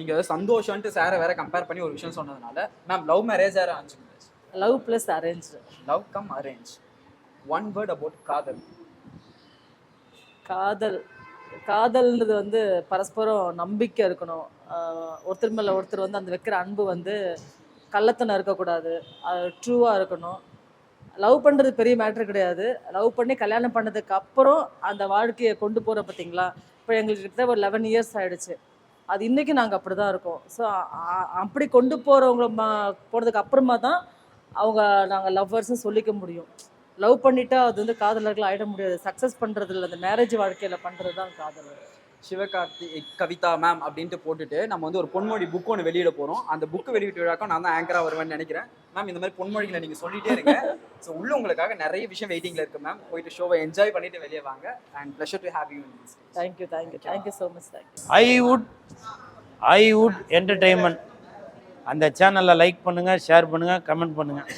நீங்க வந்து சந்தோஷம்ட்டு சாரை வேற கம்பேர் பண்ணி ஒரு விஷயம் சொன்னதுனால மேம் லவ் மேரேஜ் வேற arrange love plus arrange love cum arrange one word about காதல். காதல். காதல்ன்றது வந்து பரஸ்பரம் நம்பிக்கை இருக்கணும். ஒருத்தர் மேல ஒருத்தர் வந்து அந்த வைக்கிற அன்பு வந்து கள்ளத்தனம் இருக்கக்கூடாது. அது ட்ரூவாக இருக்கணும். லவ் பண்ணுறது பெரிய மேட்ரு கிடையாது. லவ் பண்ணி கல்யாணம் பண்ணதுக்கு அப்புறம் அந்த வாழ்க்கையை கொண்டு போகிற பார்த்தீங்களா இப்போ எங்களுக்கு கிட்ட ஒரு லெவன் இயர்ஸ் ஆயிடுச்சு. அது இன்றைக்கி நாங்கள் அப்படி தான் இருக்கோம் ஸோ அப்படி கொண்டு போகிறவங்கள மா அப்புறமா தான் அவங்க நாங்கள் லவ்வர்ஸ்ன்னு சொல்லிக்க முடியும். லவ் பண்ணிட்டா அது வந்து காதலர்கள் ஆகிட முடியாது. சக்ஸஸ் பண்ணுறதில்ல அந்த மேரேஜ் வாழ்க்கையில் பண்ணுறது தான் காதலர். சிவகார்த்தி கவிதா மேம் அப்படின்ட்டு போட்டுட்டு நம்ம வந்து ஒரு பொன்மொழி புக் ஒன்று வெளியிட போறோம். அந்த புக் வெளியிட்டு விழாக்கும் நான் தான் ஆங்கரா வருவேன்னு நினைக்கிறேன். மேம் இந்த மாதிரி பொன்மொழிகளை நீங்க சொல்லிட்டே இருங்க. ஸோ உள்ள உங்களுக்காக நிறைய விஷயம் வெயிட்டிங்ல இருக்கு மேம் போயிட்டு ஷோவை என்ஜாய் பண்ணிட்டு வெளியே வாங்க. And pleasure to have you thank you thank you thank you so much thank you ஐவுட் ஐவுட் என்டர்டெயின்மெண்ட் அந்த சேனலை லைக் பண்ணுங்கள் ஷேர் பண்ணுங்கள் கமெண்ட் பண்ணுங்கள்